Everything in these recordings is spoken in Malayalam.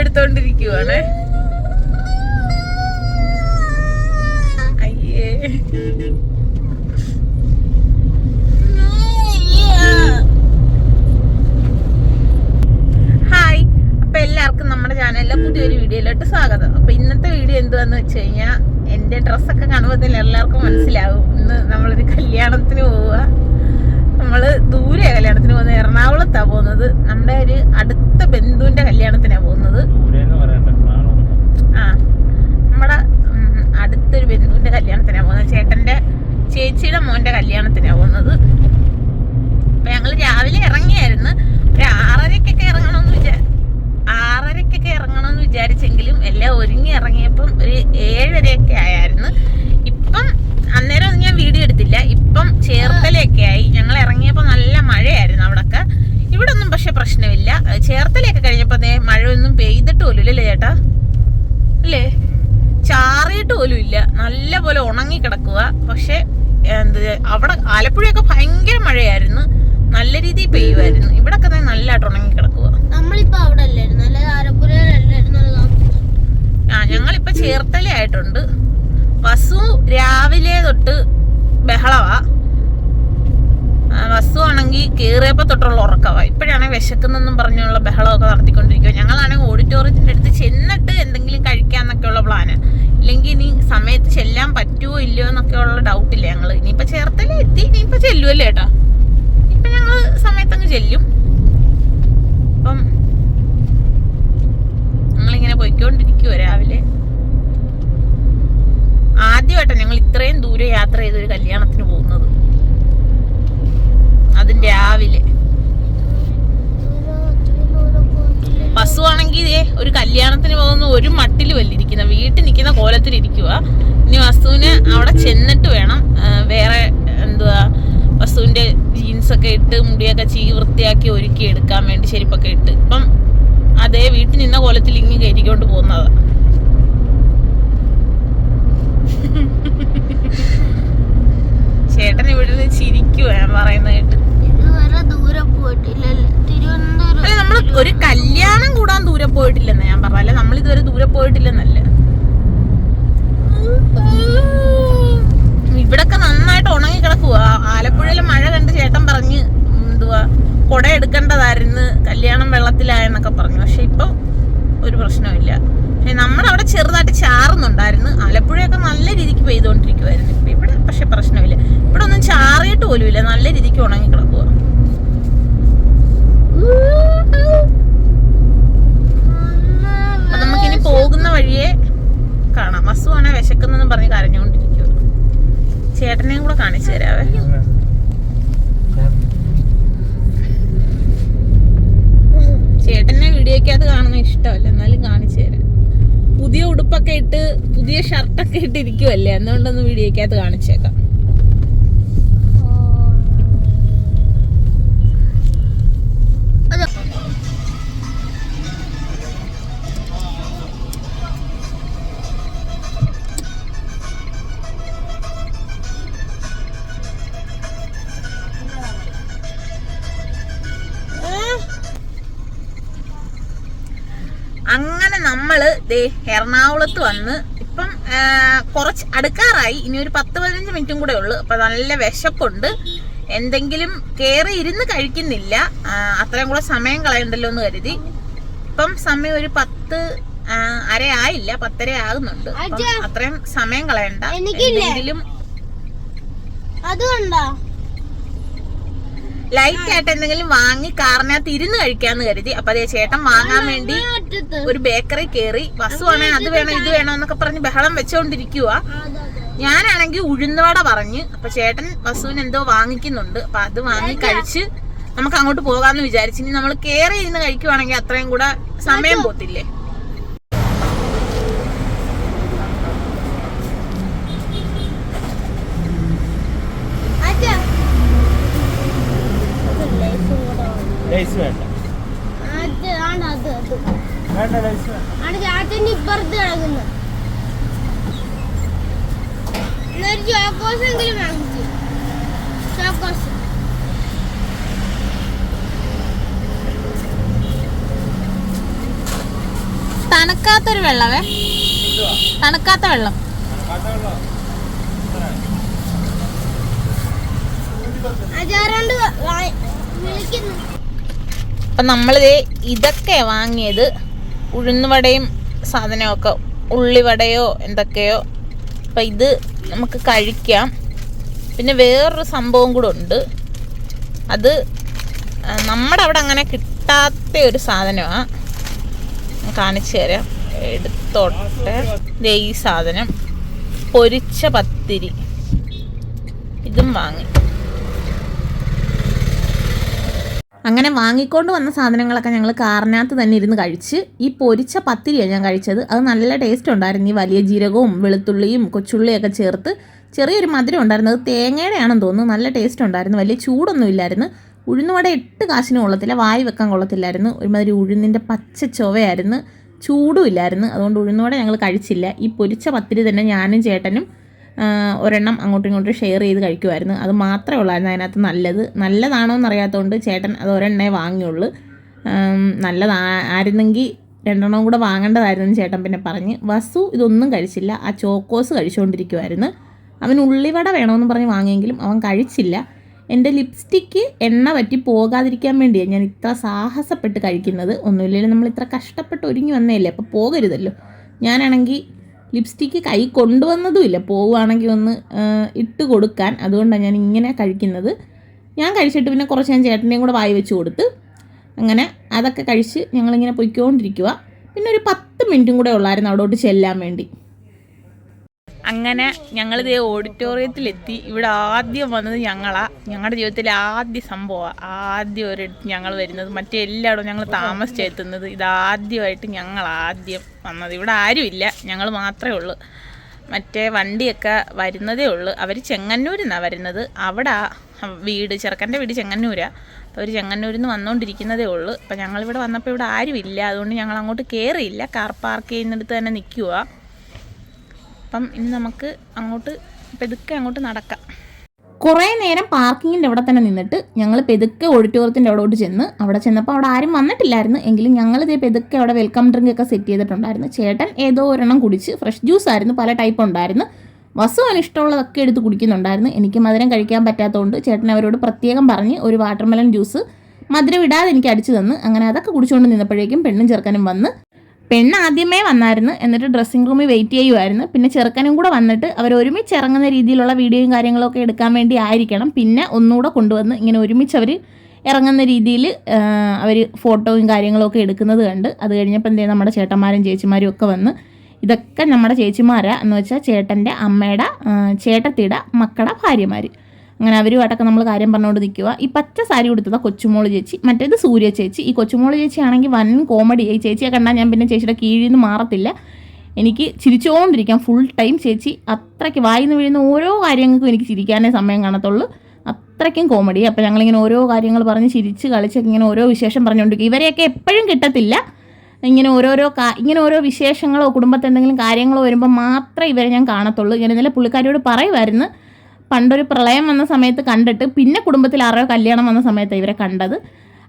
എടുത്തോണ്ടിരിക്കുവാണ്. അയ്യേ. ഹായ്. അപ്പൊ എല്ലാവർക്കും നമ്മുടെ ചാനലിലെ പുതിയൊരു വീഡിയോയിലോട്ട് സ്വാഗതം. അപ്പൊ ഇന്നത്തെ വീഡിയോ എന്തുവാന്ന് വെച്ച് കഴിഞ്ഞാൽ എന്റെ ഡ്രസ്സൊക്കെ കാണുമ്പോൾ തന്നെ എല്ലാവർക്കും മനസ്സിലാവും. ഇന്ന് നമ്മളൊരു കല്യാണത്തിന് പോവുക. നമ്മൾ ദൂരെ കല്യാണത്തിന് പോകുന്നത് എറണാകുളത്താ പോകുന്നത്. നമ്മുടെ ഒരു അടുത്ത ബന്ധുവിന്റെ കല്യാണത്തിനാ പോകുന്നത് ദൂരെന്ന് പറയണ്ട കാണുന്നു ആ നമ്മുടെ ഉം, അടുത്തൊരു ബന്ധുവിന്റെ കല്യാണത്തിനാണ് പോകുന്നത്. ചേട്ടന്റെ ചേച്ചിയുടെ മോന്റെ കല്യാണത്തിനാണ് പോകുന്നത്. അപ്പം ഞങ്ങൾ രാവിലെ ഇറങ്ങിയായിരുന്നു. ഒരു ആറരയ്ക്കൊക്കെ ഇറങ്ങണമെന്ന് വിചാ ആറരയ്ക്കൊക്കെ ഇറങ്ങണമെന്ന് വിചാരിച്ചെങ്കിലും എല്ലാം ഒരുങ്ങി ഇറങ്ങിയപ്പം ഒരു ഏഴരയൊക്കെ ആയായിരുന്നു. ഇപ്പം അന്നേരം ഞാൻ വീഡിയോ എടുത്തില്ല. ഇപ്പം ചേർത്തലയൊക്കെ ആയി. ഞങ്ങൾ ഇറങ്ങിയപ്പോൾ നല്ല മഴയായിരുന്നു അവിടൊക്കെ. ഇവിടെ ഒന്നും പക്ഷെ പ്രശ്നമില്ല. ചേർത്തലയൊക്കെ കഴിഞ്ഞപ്പോൾ മഴയൊന്നും പെയ്തിട്ട് പോലും ചേട്ടാ? അല്ലേ? പോലും ഇല്ല. നല്ല പോലെ ഉണങ്ങി കിടക്കുക പക്ഷെ എന്ത് അവിടെ ആലപ്പുഴയൊക്കെ ഭയങ്കര മഴയായിരുന്നു. നല്ല രീതിയിൽ പെയ്യുമായിരുന്നു. ഇവിടൊക്കെ തന്നെ നല്ലതായിട്ട് ഉണങ്ങി കിടക്കുക നമ്മളിപ്പോ അവിടെ ആ ഞങ്ങളിപ്പോ ചേർത്തല ആയിട്ടുണ്ട് വസു രാവിലെ തൊട്ട് ബഹളവാ. ആ, വസു ആണെങ്കിൽ കേറിയപ്പോ തൊട്ടുള്ള ഉറക്കവാ. ഇപ്പോഴാണെങ്കിൽ വിശക്കുന്നെന്നും പറഞ്ഞുള്ള ബഹളമൊക്കെ നടത്തിക്കൊണ്ടിരിക്കുക ഞങ്ങളാണെങ്കിൽ ഓഡിറ്റോറിയത്തിന്റെ അടുത്ത് ചെന്നിട്ട് പ്ലാന്. ഇല്ലെങ്കിൽ ഇനി സമയത്ത് ചെല്ലാൻ പറ്റുമോ ഇല്ലയോ എന്നൊക്കെ ഉള്ള ഡൗട്ട് ഇല്ല ഞങ്ങൾ ഇനിയിപ്പോൾ ചേർത്തല എത്തി? ഇനിയിപ്പോൾ ചെല്ലുമല്ലേ ഏട്ടാ? ഇപ്പം ഞങ്ങൾ സമയത്തങ്ങ് ചെല്ലും. അപ്പം ഞങ്ങളിങ്ങനെ പോയിക്കൊണ്ടിരിക്കുവോ രാവിലെ. ആദ്യമായിട്ടാണ് ഞങ്ങൾ ഇത്രയും ദൂരെ യാത്ര ചെയ്തൊരു കല്യാണത്തിന് പോകുന്നത്. അതും രാവിലെ. ആണെങ്കിൽ ഒരു കല്യാണത്തിന് പോകുന്ന ഒരു മട്ടിൽ വല്ലിരിക്കുന്ന വീട്ടിൽ നിൽക്കുന്ന കോലത്തിൽ ഇരിക്കുക ഇനി വസ്തുവിന് അവിടെ ചെന്നിട്ട് വേണം വേറെ എന്തുവാ വസ്തുവിന്റെ ജീൻസൊക്കെ ഇട്ട് മുടിയൊക്കെ ചീകി വൃത്തിയാക്കി ഒരുക്കി എടുക്കാൻ വേണ്ടി ചെരുപ്പൊക്കെ ഇട്ട്. ഇപ്പം അതേ വീട്ടിൽ നിന്ന കോലത്തിൽ ഇങ്ങി കയറ്റിക്കൊണ്ട് പോകുന്നതാ. ചേട്ടൻ ഇവിടെ നിന്ന് ചിരിക്കുവാ ഞാൻ പറയുന്നത് കേട്ട്. ഇതുവരെ ദൂരെ പോയിട്ടില്ലല്ലേ? തിരുവനന്തപുരം അല്ല നമ്മൾ ഒരു കല്യാണം പോയിട്ടില്ലെന്ന് ഞാൻ പറഞ്ഞല്ലേ നമ്മൾ ഇതുവരെ ദൂരെ പോയിട്ടില്ലെന്നല്ല? ഇവിടൊക്കെ നന്നായിട്ട് ഉണങ്ങി കിടക്കുക ആലപ്പുഴയിലെ മഴ കണ്ട് ചേട്ടൻ പറഞ്ഞ് എന്തുവാ കുട എടുക്കേണ്ടതായിരുന്നു കല്യാണം വെള്ളത്തിലായെന്നൊക്കെ പറഞ്ഞു. പക്ഷെ ഇപ്പൊ ഒരു പ്രശ്നമില്ല പക്ഷെ നമ്മുടെ അവിടെ ചെറുതായിട്ട് ചാറുന്നുണ്ടായിരുന്നു. ആലപ്പുഴയൊക്കെ നല്ല രീതിക്ക് പെയ്തുകൊണ്ടിരിക്കുമായിരുന്നു ഇപ്പൊ ഇവിടെ പക്ഷെ പ്രശ്നമില്ല. ഇവിടെ ഒന്നും ചാറിയിട്ട് പോലുമില്ല. നല്ല രീതിക്ക് ഉണങ്ങി കിടക്കുക അപ്പൊ നമുക്കിനി പോകുന്ന വഴിയെ കാണാം വസുവാണെ വിശക്കുന്നെന്നും പറഞ്ഞ് കരഞ്ഞുകൊണ്ടിരിക്കുക ചേട്ടനെയും കൂടെ കാണിച്ചു തരാവേ ചേട്ടനെ വീഡിയോക്കകത്ത് കാണുന്ന ഇഷ്ടമല്ല എന്നാലും കാണിച്ചു തരാം പുതിയ ഉടുപ്പൊക്കെ ഇട്ട് പുതിയ ഷർട്ടൊക്കെ ഇട്ടിരിക്കുമല്ലേ എന്നുകൊണ്ടൊന്ന് വീഡിയോക്കകത്ത് കാണിച്ചേക്കാം. ദേ എറണാകുളത്ത് വന്ന് ഇപ്പം കുറച്ച് അടുക്കാറായി. ഇനി ഒരു പത്ത് പതിനഞ്ച് മിനിറ്റും കൂടെ ഉള്ളു. അപ്പൊ നല്ല വിശപ്പുണ്ട്. എന്തെങ്കിലും കയറി ഇരുന്ന് കഴിക്കുന്നില്ല. അത്രയും കൂടെ സമയം കളയണ്ടല്ലോ എന്ന് കരുതി. ഇപ്പം സമയം ഒരു പത്ത് അര ആയില്ല. പത്തര ആകുന്നുണ്ട്. അത്രയും സമയം കളയണ്ട? എന്തെങ്കിലും അതുകൊണ്ടാ. ലൈറ്റ് ആയിട്ട് എന്തെങ്കിലും വാങ്ങി കാറിനകത്ത് ഇരുന്ന് കഴിക്കാന്ന് കരുതി. അപ്പൊ അതേ ചേട്ടൻ വാങ്ങാൻ വേണ്ടി ഒരു ബേക്കറി കയറി വേണേ അത് വേണം ഇത് വേണം എന്നൊക്കെ പറഞ്ഞ് ബഹളം വെച്ചോണ്ടിരിക്കുക ഞാനാണെങ്കിൽ ഉഴുന്നവട പറഞ്ഞ് അപ്പൊ ചേട്ടൻ വസുവിന് എന്തോ വാങ്ങിക്കുന്നുണ്ട്. അപ്പൊ അത് വാങ്ങി കഴിച്ച് നമുക്ക് അങ്ങോട്ട് പോകാന്ന് വിചാരിച്ചു ഇനി നമ്മൾ കയറി ഇരുന്ന് കഴിക്കുവാണെങ്കിൽ അത്രയും കൂടെ സമയം പോത്തില്ലേ? ലൈസ് വേണ്ട. വേണ്ട ലൈസ് വേണ്ട. ആണ് ചാച്ചന്റെ ഇപ്പുറത്ത് കിടക്കുന്നു എന്നൊരു ചോക്കോസ് എങ്കിലും വാങ്ങിച്ചു. ചോക്കോസ് തണുക്കാത്തൊരു വെള്ളമേ തണുക്കാത്ത വെള്ളം. അജാറുണ്ട് വിളിക്കുന്നു. അപ്പം നമ്മളിത് ഇതൊക്കെ വാങ്ങിയത് ഉഴുന്നുവടയും സാധനമൊക്കെ ഉള്ളിവടയോ എന്തൊക്കെയോ. അപ്പം ഇത് നമുക്ക് കഴിക്കാം. പിന്നെ വേറൊരു സംഭവം കൂടെ ഉണ്ട്. അത് നമ്മുടെ അവിടെ അങ്ങനെ കിട്ടാത്ത ഒരു സാധനമാണ് കാണിച്ചു തരാം. എടുത്തോട്ടെ. ഈ സാധനം. പൊരിച്ച പത്തിരി. ഇതും വാങ്ങി. അങ്ങനെ വാങ്ങിക്കൊണ്ട് വന്ന സാധനങ്ങളൊക്കെ ഞങ്ങൾ കാറിനകത്ത് തന്നെ ഇരുന്ന് കഴിച്ച് ഈ പൊരിച്ച പത്തിരിയാണ് ഞാൻ കഴിച്ചത്. അത് നല്ല ടേസ്റ്റ് ഉണ്ടായിരുന്നു. ഈ വലിയ ജീരകവും വെളുത്തുള്ളിയും കൊച്ചുള്ളിയൊക്കെ ചേർത്ത് ചെറിയൊരു മധുരം ഉണ്ടായിരുന്നു. അത് തേങ്ങയുടെ ആണെന്ന് തോന്നുന്നു. നല്ല ടേസ്റ്റ് ഉണ്ടായിരുന്നു. വലിയ ചൂടൊന്നും ഇല്ലായിരുന്നു. ഉഴുന്നുവട എട്ട് കാശിനും കൊള്ളത്തില്ല. വായി വെക്കാൻ കൊള്ളത്തില്ലായിരുന്നു. ഒരുമാതിരി ഉഴുന്നിന്റെ പച്ച ചൊവയായിരുന്നു. ചൂടും ഇല്ലായിരുന്നു. അതുകൊണ്ട് ഉഴുന്നുവട ഞങ്ങൾ കഴിച്ചില്ല. ഈ പൊരിച്ച പത്തിരി തന്നെ ഞാനും ചേട്ടനും ഒരെണ്ണം അങ്ങോട്ടും ഇങ്ങോട്ടും ഷെയർ ചെയ്ത് കഴിക്കുമായിരുന്നു അത് മാത്രമേ ഉള്ളായിരുന്നു അതിനകത്ത് നല്ലത്. നല്ലതാണോ എന്നറിയാത്തതുകൊണ്ട് ചേട്ടൻ അത് ഒരെണ്ണേ വാങ്ങിയുള്ളൂ. നല്ലതാ ആയിരുന്നെങ്കിൽ രണ്ടെണ്ണം കൂടെ വാങ്ങേണ്ടതായിരുന്നു ചേട്ടൻ പിന്നെ പറഞ്ഞ്. വസു ഇതൊന്നും കഴിച്ചില്ല. ആ ചോക്കോസ് കഴിച്ചുകൊണ്ടിരിക്കുമായിരുന്നു അവൻ ഉള്ളിവട വേണമെന്ന് പറഞ്ഞ് വാങ്ങിയെങ്കിലും അവൻ കഴിച്ചില്ല. എന്റെ ലിപ്സ്റ്റിക്ക് എണ്ണ പറ്റി പോകാതിരിക്കാൻ വേണ്ടിയാണ് ഞാൻ ഇത്ര സാഹസപ്പെട്ട് കഴിക്കുന്നത്. ഒന്നുമില്ലെങ്കിലും നമ്മൾ ഇത്ര കഷ്ടപ്പെട്ട് ഒരുങ്ങി വന്നതല്ലേ അപ്പോൾ പോകരുതല്ലോ. ഞാനാണെങ്കിൽ ലിപ്സ്റ്റിക്ക് കൈ കൊണ്ടുവന്നതുമില്ല. പോവുകയാണെങ്കിൽ ഒന്ന് ഇട്ട് കൊടുക്കാൻ. അതുകൊണ്ടാണ് ഞാൻ ഇങ്ങനെ കഴിക്കുന്നത്. ഞാൻ കഴിച്ചിട്ട് പിന്നെ കുറച്ച് ഞാൻ ചേട്ടന്റെയും കൂടെ വായി വെച്ച് കൊടുത്ത് അങ്ങനെ അതൊക്കെ കഴിച്ച് ഞങ്ങളിങ്ങനെ പൊയ്ക്കൊണ്ടിരിക്കുക പിന്നെ ഒരു പത്ത് മിനിറ്റും കൂടെ ഉള്ളായിരുന്നു അവിടോട്ട് ചെല്ലാൻ വേണ്ടി. അങ്ങനെ ഞങ്ങൾ ഇതേ ഓഡിറ്റോറിയത്തിലെത്തി ഇവിടെ ആദ്യം വന്നത് ഞങ്ങളാ. ഞങ്ങളുടെ ജീവിതത്തിലെ ആദ്യ സംഭവമാണ് ആദ്യം ഒരു ഞങ്ങൾ വരുന്നത്. മറ്റേ എല്ലായിടവും ഞങ്ങൾ താമസിച്ചെത്തുന്നത്. ഇതാദ്യമായിട്ട് ഞങ്ങൾ ആദ്യം വന്നത്. ഇവിടെ ആരുമില്ല. ഞങ്ങൾ മാത്രമേ ഉള്ളൂ. മറ്റേ വണ്ടിയൊക്കെ വരുന്നതേ ഉള്ളൂ. അവർ ചെങ്ങന്നൂരിൽ നിന്നാണ് വരുന്നത്. അവിടെ വീട് ചെറുക്കന്റെ വീട് ചെങ്ങന്നൂരാണ് അപ്പോൾ അവർ ചെങ്ങന്നൂരിൽ നിന്ന് വന്നുകൊണ്ടിരിക്കുന്നതേ ഉള്ളൂ. അപ്പോൾ ഞങ്ങളിവിടെ വന്നപ്പോൾ ഇവിടെ ആരുമില്ല. അതുകൊണ്ട് ഞങ്ങൾ അങ്ങോട്ട് കയറിയില്ല കാർ പാർക്ക് ചെയ്യുന്നിടത്ത് തന്നെ നിൽക്കുക അപ്പം ഇനി നമുക്ക് അങ്ങോട്ട് പെതുക്കെ അങ്ങോട്ട് നടക്കാം. കുറേ നേരം പാർക്കിങ്ങിന്റെ അവിടെ തന്നെ നിന്നിട്ട് ഞങ്ങൾ പെതുക്കെ ഓഡിറ്റോറിയത്തിന്റെ അവിടോട്ട് ചെന്ന് അവിടെ ചെന്നപ്പോൾ അവിടെ ആരും വന്നിട്ടില്ലായിരുന്നു. എങ്കിലും ഞങ്ങൾ ഇതേ പെതുക്കെ അവിടെ വെൽക്കം ഡ്രിങ്ക് ഒക്കെ സെറ്റ് ചെയ്തിട്ടുണ്ടായിരുന്നു. ചേട്ടൻ ഏതോ ഒരെണ്ണം കുടിച്ച് ഫ്രഷ് ജ്യൂസ് ആയിരുന്നു പല ടൈപ്പ് ഉണ്ടായിരുന്നു. വസുവിന് ഇഷ്ടമുള്ളതൊക്കെ എടുത്ത് കുടിക്കുന്നുണ്ടായിരുന്നു. എനിക്ക് മധുരം കഴിക്കാൻ പറ്റാത്തതുകൊണ്ട് ചേട്ടൻ അവരോട് പ്രത്യേകം പറഞ്ഞ് ഒരു വാട്ടർമെലൺ ജ്യൂസ് മധുരം ഇടാതെ എനിക്ക് അടിച്ചു തന്ന്. അങ്ങനെ അതൊക്കെ കുടിച്ചുകൊണ്ട് നിന്നപ്പോഴേക്കും പെണ്ണും ചെറുക്കനും വന്ന് പെണ്ണ് ആദ്യമേ വന്നായിരുന്നു എന്നിട്ട് ഡ്രസ്സിംഗ് റൂമിൽ വെയിറ്റ് ചെയ്യുമായിരുന്നു പിന്നെ ചെറുക്കനും കൂടെ വന്നിട്ട് അവർ ഒരുമിച്ച് ഇറങ്ങുന്ന രീതിയിലുള്ള വീഡിയോയും കാര്യങ്ങളൊക്കെ എടുക്കാൻ വേണ്ടി ആയിരിക്കണം. പിന്നെ ഒന്നുകൂടെ കൊണ്ടുവന്ന് ഇങ്ങനെ ഒരുമിച്ച് അവർ ഇറങ്ങുന്ന രീതിയിൽ അവർ ഫോട്ടോയും കാര്യങ്ങളൊക്കെ എടുക്കുന്നത് കണ്ട് അത് കഴിഞ്ഞപ്പോൾ എന്തേ നമ്മുടെ ചേട്ടന്മാരും ചേച്ചിമാരും ഒക്കെ വന്ന് ഇതൊക്കെ നമ്മുടെ ചേച്ചിമാരാ എന്ന് വെച്ചാൽ ചേട്ടന്റെ അമ്മയുടെ ചേട്ടത്തിയുടെ മക്കളുടെ ഭാര്യമാർ അങ്ങനെ അവരുമായിട്ടൊക്കെ നമ്മൾ കാര്യം പറഞ്ഞുകൊണ്ട് നിൽക്കുക ഈ പച്ച സാരി കൊടുത്തതാ കൊച്ചുമോൾ ചേച്ചി. മറ്റേത് സൂര്യ ചേച്ചി. ഈ കൊച്ചുമോൾ ചേച്ചി ആണെങ്കിൽ വൻ കോമഡി ഈ ചേച്ചിയെ കണ്ടാൽ ഞാൻ പിന്നെ ചേച്ചിയുടെ കീഴിൽ നിന്ന് മാറത്തില്ല. എനിക്ക് ചിരിച്ചുകൊണ്ടിരിക്കാം ഫുൾ ടൈം ചേച്ചി. അത്രയ്ക്ക് വായിന്ന് വീഴുന്ന ഓരോ കാര്യങ്ങൾക്കും എനിക്ക് ചിരിക്കാനേ സമയം കാണത്തുള്ളൂ. അത്രയ്ക്കും കോമഡി അപ്പോൾ ഞങ്ങളിങ്ങനെ ഓരോ കാര്യങ്ങൾ പറഞ്ഞ് ചിരിച്ച് കളിച്ചൊക്കെ ഇങ്ങനെ ഓരോ വിശേഷം പറഞ്ഞുകൊണ്ടിരിക്കും ഇവരെയൊക്കെ എപ്പോഴും കിട്ടത്തില്ല. ഇങ്ങനെ ഓരോരോ കാ ഇങ്ങനെ ഓരോ വിശേഷങ്ങളോ കുടുംബത്തിൽ എന്തെങ്കിലും കാര്യങ്ങളോ വരുമ്പോൾ മാത്രമേ ഇവരെ ഞാൻ കാണത്തുള്ളൂ. ഞാൻ ഇന്നലെ പുള്ളിക്കാരിയോട് പറയുമായിരുന്നു പണ്ടൊരു പ്രളയം വന്ന സമയത്ത് കണ്ടിട്ട് പിന്നെ കുടുംബത്തിൽ ആരോ കല്യാണം വന്ന സമയത്ത് ഇവരെ കണ്ടത്.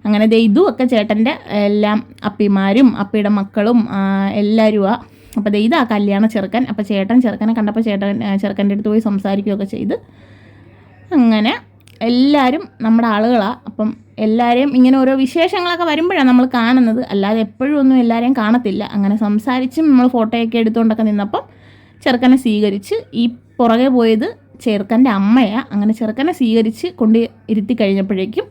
അങ്ങനെ ദൈതു ഒക്കെ ചേട്ടന്റെ എല്ലാം അപ്പിമാരും അപ്പിയുടെ മക്കളും ആ, എല്ലാവരും ആ അപ്പോൾ ആ കല്യാണ ചെറുക്കൻ. അപ്പോൾ ചേട്ടൻ ചെറുക്കനെ കണ്ടപ്പോൾ ചേട്ടൻ ചെറുക്കന്റെ അടുത്ത് പോയി സംസാരിക്കുകയൊക്കെ ചെയ്ത്. അങ്ങനെ എല്ലാവരും നമ്മുടെ ആളുകളാണ് അപ്പം എല്ലാവരെയും ഇങ്ങനെ ഓരോ വിശേഷങ്ങളൊക്കെ വരുമ്പോഴാണ് നമ്മൾ കാണുന്നത്. അല്ലാതെ എപ്പോഴും ഒന്നും എല്ലാവരെയും കാണത്തില്ല. അങ്ങനെ സംസാരിച്ചും നമ്മൾ ഫോട്ടോയൊക്കെ എടുത്തുകൊണ്ടൊക്കെ നിന്നപ്പം ചെറുക്കനെ സ്വീകരിച്ച് ഈ പുറകെ പോയത് ചെറുക്കന്റെ അമ്മയാണ് അങ്ങനെ ചെറുക്കനെ സ്വീകരിച്ച് കൊണ്ട് ഇരുത്തി കഴിഞ്ഞപ്പോഴേക്കും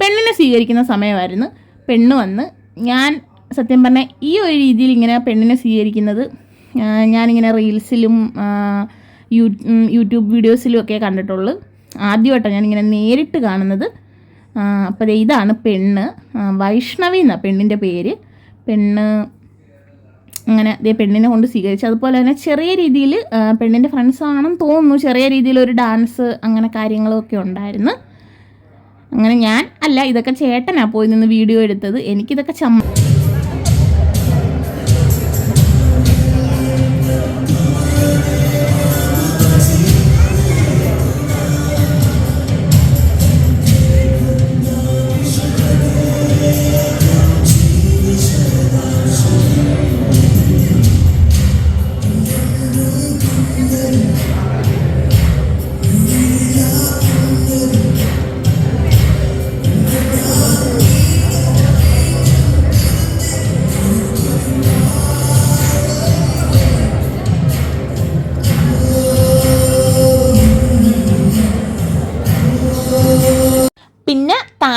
പെണ്ണിനെ സ്വീകരിക്കുന്ന സമയമായിരുന്നു. പെണ്ണ് വന്ന് ഞാൻ സത്യം പറഞ്ഞാൽ ഈ ഒരു രീതിയിൽ ഇങ്ങനെ പെണ്ണിനെ സ്വീകരിക്കുന്നത് ഞാനിങ്ങനെ റീൽസിലും യൂ യൂട്യൂബ് വീഡിയോസിലും ഒക്കെ കണ്ടിട്ടുള്ളൂ. ആദ്യമായിട്ടാണ് ഞാനിങ്ങനെ നേരിട്ട് കാണുന്നത്. അപ്പോൾ ഇതാണ് പെണ്ണ്. വൈഷ്ണവി എന്നാണ് പെണ്ണിന്റെ പേര്. പെണ്ണ് അങ്ങനെ ദേ പെണ്ണിനെ കൊണ്ട് സ്വീകരിച്ചു. അതുപോലെ തന്നെ ചെറിയ രീതിയിൽ പെണ്ണിന്റെ ഫ്രണ്ട്സ് ആണെന്ന് തോന്നുന്നു. ചെറിയ രീതിയിൽ ഒരു ഡാൻസ് അങ്ങനെ കാര്യങ്ങളൊക്കെ ഉണ്ടായിരുന്നു. അങ്ങനെ ഞാൻ അല്ല ഇതൊക്കെ ചേട്ടനാണ് പോയി നിന്ന് വീഡിയോ എടുത്തത്. എനിക്കിതൊക്കെ ചമ്മ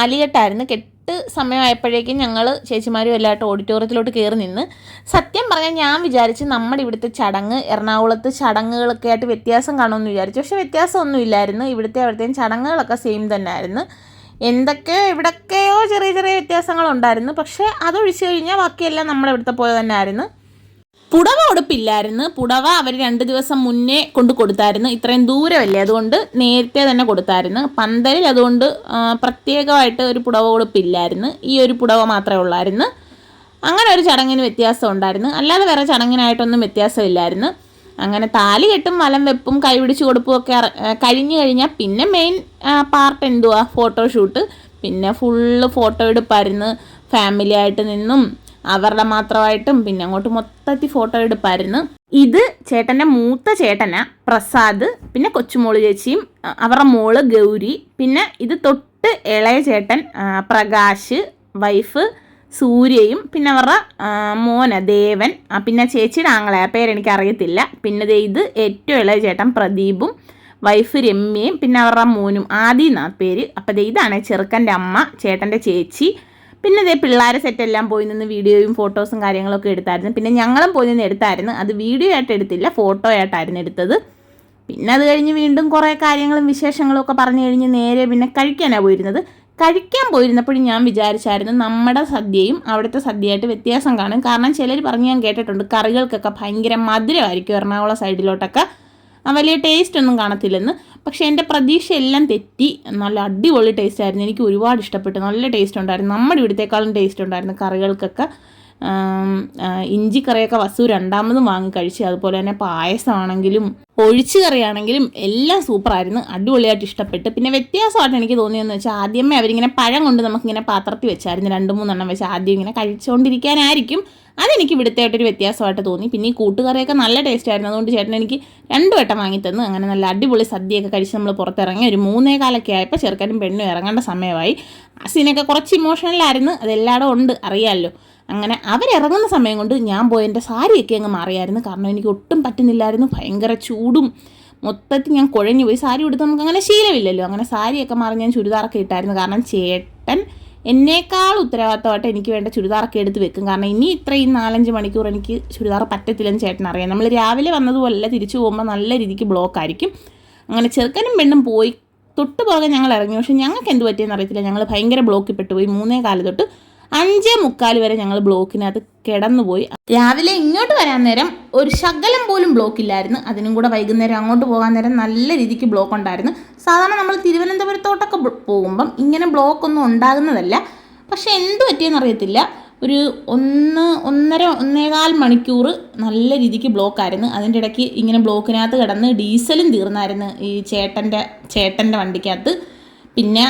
താലികെട്ടായിരുന്നു കെട്ട് സമയമായപ്പോഴേക്കും ഞങ്ങൾ ചേച്ചിമാരും എല്ലായിട്ട് ഓഡിറ്റോറിയത്തിലോട്ട് കയറി നിന്ന് സത്യം പറഞ്ഞാൽ ഞാൻ വിചാരിച്ച് നമ്മുടെ ഇവിടുത്തെ ചടങ്ങ് എറണാകുളത്ത് ചടങ്ങുകളൊക്കെ ആയിട്ട് വ്യത്യാസം കാണുമെന്ന് വിചാരിച്ചു. പക്ഷേ വ്യത്യാസമൊന്നും ഇല്ലായിരുന്നു. ഇവിടുത്തെ അവിടുത്തെയും ചടങ്ങുകളൊക്കെ സെയിം തന്നെ ആയിരുന്നു എന്തൊക്കെയോ ഇവിടൊക്കെയോ ചെറിയ ചെറിയ വ്യത്യാസങ്ങളുണ്ടായിരുന്നു. പക്ഷേ അതൊഴിച്ച് കഴിഞ്ഞാൽ ബാക്കിയെല്ലാം നമ്മുടെ ഇവിടുത്തെ പോലെ തന്നെ ആയിരുന്നു പുടവ ഉടുപ്പില്ലായിരുന്നു. പുടവ അവർ രണ്ട് ദിവസം മുന്നേ കൊണ്ട് കൊടുത്തായിരുന്നു. ഇത്രയും ദൂരമല്ലേ? അതുകൊണ്ട് നേരത്തെ തന്നെ കൊടുത്തായിരുന്നു. പന്തലിൽ അതുകൊണ്ട് പ്രത്യേകമായിട്ട് ഒരു പുടവ ഉടുപ്പില്ലായിരുന്നു. ഈ ഒരു പുടവ മാത്രമേ ഉള്ളായിരുന്നു. അങ്ങനെ ഒരു ചടങ്ങിന് വ്യത്യാസം ഉണ്ടായിരുന്നു. അല്ലാതെ വേറെ ചടങ്ങിനായിട്ടൊന്നും വ്യത്യാസമില്ലായിരുന്നു. അങ്ങനെ താലി കെട്ടും വലം വെപ്പും കൈപിടിച്ച് കൊടുപ്പും ഒക്കെ കഴിഞ്ഞു കഴിഞ്ഞാൽ പിന്നെ മെയിൻ പാർട്ട് എന്തുവാ? ഫോട്ടോഷൂട്ട്. പിന്നെ ഫുള്ള് ഫോട്ടോ എടുപ്പായിരുന്നു. ഫാമിലി ആയിട്ട് നിന്നും അവരുടെ മാത്രമായിട്ടും പിന്നെ അങ്ങോട്ട് മൊത്തത്തിൽ ഫോട്ടോ എടുപ്പായിരുന്നു. ഇത് ചേട്ടന്റെ മൂത്ത ചേട്ടന പ്രസാദ് പിന്നെ കൊച്ചുമോൾ ചേച്ചിയും അവരുടെ മോൾ ഗൗരി പിന്നെ ഇത് തൊട്ട് ഇളയ ചേട്ടൻ പ്രകാശ് വൈഫ് സൂര്യയും പിന്നെ അവരുടെ മോന ദേവൻ പിന്നെ ചേച്ചിയുടെ ആങ്ങളെ ആ പേരെനിക്ക് അറിയത്തില്ല പിന്നെ ഇത് ഏറ്റവും ഇളയ ചേട്ടൻ പ്രദീപും വൈഫ് രമ്യയും പിന്നെ അവരുടെ മോനും ആദി എന്നാ പേര്. അപ്പം ഇതാണ് ചെറുക്കന്റെ അമ്മ ചേട്ടന്റെ ചേച്ചി. പിന്നെ ഇതേ പിള്ളേരെ സെറ്റെല്ലാം പോയി നിന്ന് വീഡിയോയും ഫോട്ടോസും കാര്യങ്ങളൊക്കെ എടുത്തായിരുന്നു. പിന്നെ ഞങ്ങളും പോയി നിന്ന് എടുത്തായിരുന്നു. അത് വീഡിയോ ആയിട്ട് എടുത്തില്ല ഫോട്ടോ ആയിട്ടായിരുന്നു എടുത്തത്. പിന്നെ അത് കഴിഞ്ഞ് വീണ്ടും കുറേ കാര്യങ്ങളും വിശേഷങ്ങളും ഒക്കെ പറഞ്ഞു കഴിഞ്ഞ് നേരെ പിന്നെ കഴിക്കാനാണ് പോയിരുന്നത്. കഴിക്കാൻ പോയിരുന്നപ്പോഴും ഞാൻ വിചാരിച്ചായിരുന്നു നമ്മുടെ സദ്യയും അവിടുത്തെ സദ്യയായിട്ട് വ്യത്യാസം കാണും. കാരണം ചിലർ പറഞ്ഞ് ഞാൻ കേട്ടിട്ടുണ്ട് കറികൾക്കൊക്കെ ഭയങ്കര മധുരമായിരിക്കും എറണാകുളം സൈഡിലോട്ടൊക്കെ വലിയ ടേസ്റ്റ് ഒന്നും കാണത്തില്ലെന്ന്. പക്ഷേ എന്റെ പ്രതീക്ഷ എല്ലാം തെറ്റി. നല്ല അടിപൊളി ടേസ്റ്റ് ആയിരുന്നു. എനിക്ക് ഒരുപാട് ഇഷ്ടപ്പെട്ടു. നല്ല ടേസ്റ്റ് ഉണ്ടായിരുന്നു. നമ്മുടെ ഇവിടുത്തേക്കാളും ടേസ്റ്റ് ഉണ്ടായിരുന്നു കറികൾക്കൊക്കെ. ഇഞ്ചിക്കറിയൊക്കെ വസു രണ്ടാമതും വാങ്ങി കഴിച്ചു. അതുപോലെ തന്നെ പായസമാണെങ്കിലും ഒഴിച്ചു കറിയാണെങ്കിലും എല്ലാം സൂപ്പറായിരുന്നു അടിപൊളിയായിട്ട് ഇഷ്ടപ്പെട്ടു. പിന്നെ വ്യത്യാസമായിട്ട് എനിക്ക് തോന്നിയെന്ന് വെച്ചാൽ ആദ്യമേ അവരിങ്ങനെ പഴം കൊണ്ട് നമുക്കിങ്ങനെ പാത്രത്തിൽ വെച്ചായിരുന്നു. രണ്ട് മൂന്നെണ്ണം വെച്ച് ആദ്യം ഇങ്ങനെ കഴിച്ചുകൊണ്ടിരിക്കാനായിരിക്കും അതെനിക്ക് ഇവിടുത്തെ ഒരു വ്യത്യാസമായിട്ട് തോന്നി. പിന്നെ ഈ കൂട്ടുകറിയൊക്കെ നല്ല ടേസ്റ്റ് ആയിരുന്നു. അതുകൊണ്ട് ചേട്ടൻ എനിക്ക് രണ്ട് വട്ടം വാങ്ങി തന്നു. അങ്ങനെ നല്ല അടിപൊളി സദ്യയൊക്കെ കഴിച്ച് നമ്മൾ പുറത്തിറങ്ങി. ഒരു മൂന്നേ കാലൊക്കെ ആയപ്പോൾ ചെറുക്കനും പെണ്ണും ഇറങ്ങേണ്ട സമയമായി. ആ സീനൊക്കെ കുറച്ച് ഇമോഷണലായിരുന്നു അതെല്ലായിടും ഉണ്ട്. അറിയാമല്ലോ അങ്ങനെ അവരിറങ്ങുന്ന സമയം കൊണ്ട് ഞാൻ പോയി എന്റെ സാരിയൊക്കെ അങ്ങ് മാറിയായിരുന്നു. കാരണം എനിക്ക് ഒട്ടും പറ്റുന്നില്ലായിരുന്നു. ഭയങ്കര ചൂടും. മൊത്തത്തിൽ ഞാൻ കുഴഞ്ഞു പോയി. സാരി ഉടുത്ത് നമുക്ക് അങ്ങനെ ശീലമില്ലല്ലോ. അങ്ങനെ സാരിയൊക്കെ മാറി ഞാൻ ചുരിദാറൊക്കെ ഇട്ടായിരുന്നു. കാരണം ചേട്ടൻ എന്നേക്കാൾ ഉത്തരവാദിത്തമായിട്ട് എനിക്ക് വേണ്ട ചുരിദാറൊക്കെ എടുത്ത് വെക്കും. കാരണം ഇനി ഇത്രയും നാലഞ്ച് മണിക്കൂർ എനിക്ക് ചുരിദാർ പറ്റത്തില്ലെന്ന് ചേട്ടൻ അറിയാം. നമ്മൾ രാവിലെ വന്നതുപോലെ തിരിച്ചു പോകുമ്പോൾ നല്ല രീതിക്ക് ബ്ലോക്ക് ആയിരിക്കും. അങ്ങനെ ചെറുക്കനും പെണ്ണും പോയി തൊട്ട് പോകാൻ ഞങ്ങൾ ഇറങ്ങി. പക്ഷേ ഞങ്ങൾക്ക് എന്ത് പറ്റിയെന്ന് അറിയത്തില്ല. ഞങ്ങൾ ഭയങ്കര ബ്ലോക്കിൽ പെട്ടുപോയി. മൂന്നേ കാലം തൊട്ട് അഞ്ചേ മുക്കാൽ വരെ ഞങ്ങൾ ബ്ലോക്കിനകത്ത് കിടന്നുപോയി. രാവിലെ ഇങ്ങോട്ട് വരാൻ നേരം ഒരു ശകലം പോലും ബ്ലോക്ക് ഇല്ലായിരുന്നു അതിനും കൂടെ വൈകുന്നേരം അങ്ങോട്ട് പോകാൻ നേരം നല്ല രീതിക്ക് ബ്ലോക്ക് ഉണ്ടായിരുന്നു. സാധാരണ നമ്മൾ തിരുവനന്തപുരത്തോട്ടൊക്കെ പോകുമ്പം ഇങ്ങനെ ബ്ലോക്ക് ഒന്നും ഉണ്ടാകുന്നതല്ല. പക്ഷെ എന്ത് പറ്റിയെന്ന് അറിയത്തില്ല. ഒരു ഒന്ന് ഒന്നര ഒന്നേകാൽ മണിക്കൂർ നല്ല രീതിക്ക് ബ്ലോക്കായിരുന്നു. അതിന്റെ ഇടയ്ക്ക് ഇങ്ങനെ ബ്ലോക്കിനകത്ത് കിടന്ന് ഡീസലും തീർന്നായിരുന്നു ഈ ചേട്ടന്റെ ചേട്ടന്റെ വണ്ടിക്കകത്ത്. പിന്നെ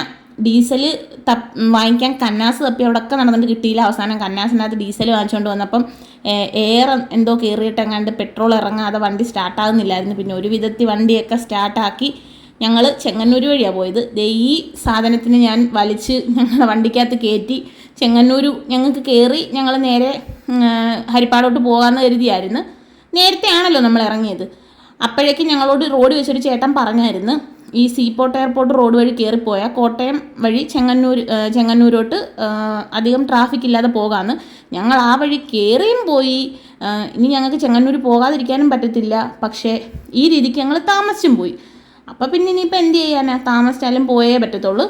ഡീസൽ തപ്പ് വാങ്ങിക്കാൻ കന്നാസ് തപ്പി അവിടെയൊക്കെ നടന്നിട്ട് കിട്ടിയില്ല. അവസാനം കന്നാസിനകത്ത് ഡീസൽ വാങ്ങിച്ചുകൊണ്ട് വന്നപ്പം എയർ എന്തോ കയറിയിട്ടെങ്ങാണ്ട് പെട്രോൾ ഇറങ്ങാതെ വണ്ടി സ്റ്റാർട്ടാകുന്നില്ലായിരുന്നു. പിന്നെ ഒരു വിധത്തിൽ വണ്ടിയൊക്കെ സ്റ്റാർട്ടാക്കി ഞങ്ങൾ ചെങ്ങന്നൂർ വഴിയാണ് പോയത്. ഈ സാധനത്തിന് ഞാൻ വലിച്ച് ഞങ്ങളുടെ വണ്ടിക്കകത്ത് കയറ്റി ചെങ്ങന്നൂർ ഞങ്ങൾക്ക് കയറി ഞങ്ങൾ നേരെ ഹരിപ്പാടോട്ട് പോകാമെന്ന് കരുതിയായിരുന്നു. നേരത്തെ ആണല്ലോ നമ്മൾ ഇറങ്ങിയത്. അപ്പോഴേക്കും ഞങ്ങളോട് റോഡ് വെച്ചൊരു ചേട്ടൻ പറഞ്ഞായിരുന്നു ഈ സീപോർട്ട് എയർപോർട്ട് റോഡ് വഴി കയറിപ്പോയാൽ കോട്ടയം വഴി ചെങ്ങന്നൂർ ചെങ്ങന്നൂരോട്ട് അധികം ട്രാഫിക് ഇല്ലാതെ പോകാമെന്ന് ഞങ്ങൾ ആ വഴി കയറിയും പോയി. ഇനി ഞങ്ങൾക്ക് ചെങ്ങന്നൂർ പോകാതിരിക്കാനും പറ്റത്തില്ല. പക്ഷേ ഈ രീതിക്ക് ഞങ്ങൾ താമസിച്ചും പോയി. അപ്പോൾ പിന്നെ ഇനിയിപ്പോൾ എന്ത് ചെയ്യാനാണ് താമസിച്ചാലും പോയേ പറ്റത്തുള്ളൂ.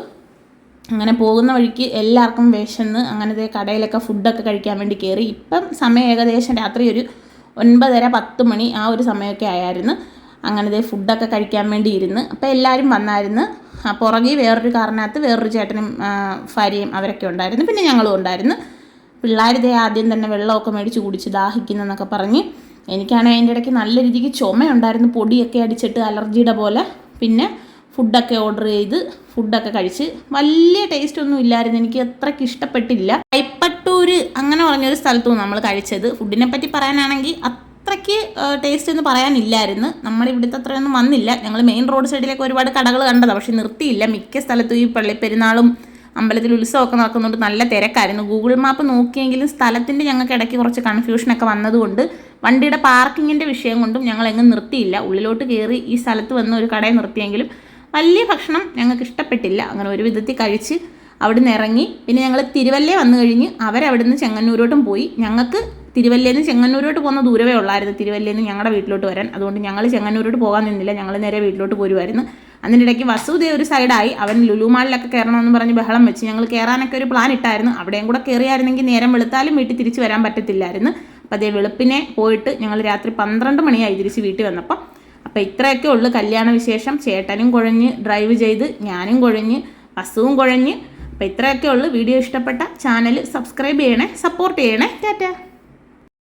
അങ്ങനെ പോകുന്ന വഴിക്ക് എല്ലാവർക്കും വിശന്ന് അങ്ങനത്തെ കടയിലൊക്കെ ഫുഡൊക്കെ കഴിക്കാൻ വേണ്ടി കയറി ഇപ്പം സമയം ഏകദേശം രാത്രി ഒരു ഒൻപതര പത്ത് മണി ആ ഒരു സമയമൊക്കെ ആയായിരുന്നു. അങ്ങനത്തെ ഫുഡൊക്കെ കഴിക്കാൻ വേണ്ടി ഇരുന്ന്. അപ്പോൾ എല്ലാവരും വന്നായിരുന്നു. പുറകെ വേറൊരു കാറിനകത്ത് വേറൊരു ചേട്ടനും ഭാര്യയും അവരൊക്കെ ഉണ്ടായിരുന്നു. പിന്നെ ഞങ്ങളും ഉണ്ടായിരുന്നു. പിള്ളേർ ഇതേ ആദ്യം തന്നെ വെള്ളമൊക്കെ മേടിച്ച് കുടിച്ച് ദാഹിക്കുന്നെന്നൊക്കെ പറഞ്ഞ്. എനിക്കാണെങ്കിൽ അതിന്റെ ഇടയ്ക്ക് നല്ല രീതിക്ക് ചുമയുണ്ടായിരുന്നു. പൊടിയൊക്കെ അടിച്ചിട്ട് അലർജിയുടെ പോലെ. പിന്നെ ഫുഡൊക്കെ ഓർഡർ ചെയ്ത് ഫുഡൊക്കെ കഴിച്ച്. വലിയ ടേസ്റ്റ് ഒന്നും ഇല്ലായിരുന്നു. എനിക്ക് അത്രയ്ക്ക് ഇഷ്ടപ്പെട്ടില്ല. കൈപ്പട്ടൂര് അങ്ങനെ പറഞ്ഞൊരു സ്ഥലത്തു നമ്മൾ കഴിച്ചത്. ഫുഡിനെ പറ്റി പറയാനാണെങ്കിൽ അത്രയ്ക്ക് ടേസ്റ്റ് എന്ന് പറയാനില്ലായിരുന്നു. നമ്മുടെ ഇവിടുത്തെ അത്രയൊന്നും വന്നില്ല. ഞങ്ങൾ മെയിൻ റോഡ് സൈഡിലേക്ക് ഒരുപാട് കടകൾ കണ്ടതാണ് പക്ഷെ നിർത്തിയില്ല. മിക്ക സ്ഥലത്തും ഈ പള്ളിപ്പെരുന്നാളും അമ്പലത്തിൽ ഉത്സവമൊക്കെ നടക്കുന്നതുകൊണ്ട് നല്ല തിരക്കായിരുന്നു. ഗൂഗിൾ മാപ്പ് നോക്കിയെങ്കിലും സ്ഥലത്തിന്റെ ഞങ്ങൾക്ക് ഇടയ്ക്ക് കുറച്ച് കൺഫ്യൂഷനൊക്കെ വന്നതുകൊണ്ട് വണ്ടിയുടെ പാർക്കിങ്ങിന്റെ വിഷയം കൊണ്ടും ഞങ്ങൾ എങ്ങും നിർത്തിയില്ല. ഉള്ളിലോട്ട് കയറി ഈ സ്ഥലത്ത് വന്ന് ഒരു കടയിൽ നിർത്തിയെങ്കിലും വലിയ ഭക്ഷണം ഞങ്ങൾക്ക് ഇഷ്ടപ്പെട്ടില്ല. അങ്ങനെ ഒരു വിധത്തിൽ കഴിച്ച് അവിടുന്ന് ഇറങ്ങി. പിന്നെ ഞങ്ങൾ തിരുവല്ലേ വന്നു കഴിഞ്ഞ് അവരവിടുന്ന് ചെങ്ങന്നൂരോട്ടും പോയി. ഞങ്ങൾക്ക് തിരുവല്ലയിൽ നിന്ന് ചെങ്ങന്നൂരോട്ട് പോകുന്ന ദൂരമേ ഉള്ളായിരുന്നു. തിരുവല്ലയിൽ നിന്ന് ഞങ്ങളുടെ വീട്ടിലോട്ട് വരാൻ. അതുകൊണ്ട് ഞങ്ങൾ ചെങ്ങന്നൂരോട്ട് പോകാൻ നിന്നില്ല. ഞങ്ങൾ നേരെ വീട്ടിലോട്ട് പോരുമായിരുന്നു അതിനിടയ്ക്ക് വസുദേ ഒരു സൈഡായി അവൻ ലുലുമാളിലൊക്കെ കയറണമെന്ന് പറഞ്ഞ് ബഹളം വെച്ച് ഞങ്ങൾ കയറാനൊക്കെ ഒരു പ്ലാൻ ഇട്ടായിരുന്നു. അവിടെയും കൂടെ കയറിയായിരുന്നെങ്കിൽ നേരം വെളുത്താലും വീട്ടിൽ തിരിച്ചു വരാൻ പറ്റത്തില്ലായിരുന്നു. അപ്പോൾ അതേ വെളുപ്പിനെ പോയിട്ട് ഞങ്ങൾ രാത്രി പന്ത്രണ്ട് മണിയായി തിരിച്ച് വീട്ടിൽ വന്നപ്പോൾ അപ്പോൾ ഇത്രയൊക്കെ ഉള്ളു കല്യാണ വിശേഷം. ചേട്ടനും കുഴഞ്ഞ് ഡ്രൈവ് ചെയ്ത് ഞാനും കുഴഞ്ഞ് വസുവും കുഴഞ്ഞ്. അപ്പോൾ ഇത്രയൊക്കെ ഉള്ളു. വീഡിയോ ഇഷ്ടപ്പെട്ട ചാനൽ സബ്സ്ക്രൈബ് ചെയ്യണേ സപ്പോർട്ട് ചെയ്യണേ. ടാറ്റ.